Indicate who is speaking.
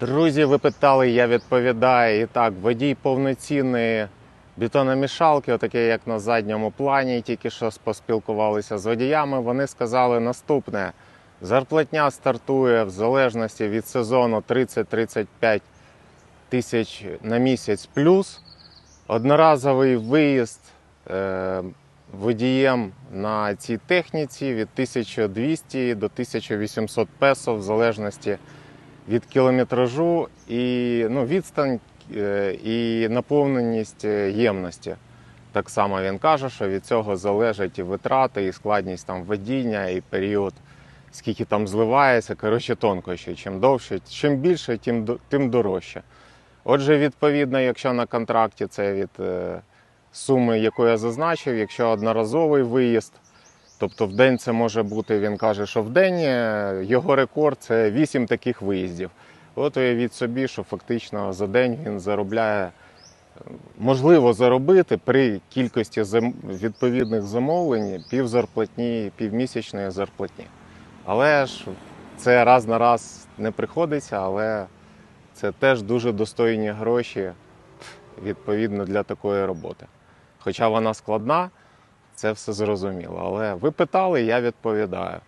Speaker 1: Друзі, ви питали, я відповідаю. І так, водій повноцінної бетономішалки, отаке як на задньому плані, тільки що поспілкувалися з водіями. Вони сказали наступне: зарплатня стартує в залежності від сезону 30-35 тисяч на місяць плюс. Одноразовий виїзд е, водієм на цій техніці від 1200 до 1800 песо, в залежності від кілометражу і ну, відстань е, і наповненість е, ємності. Так само він каже, що від цього залежать і витрати, і складність там водіння, і період, скільки там зливається. Коротше, тонкощі. Чим довше, чим більше, тим, тим дорожче. Отже, відповідно, якщо на контракті це від е, суми, яку я зазначив, якщо одноразовий виїзд, тобто в день це може бути, він каже, що в день е, його рекорд це 8 таких виїздів. От уявіть собі, що фактично за день він заробляє, е, можливо заробити при кількості відповідних замовлень пів зарплатні, півмісячної зарплатні. Але ж це раз на раз не приходиться, але це теж дуже достойні гроші відповідно для такої роботи. Хоча вона складна, це все зрозуміло. Але ви питали, я відповідаю.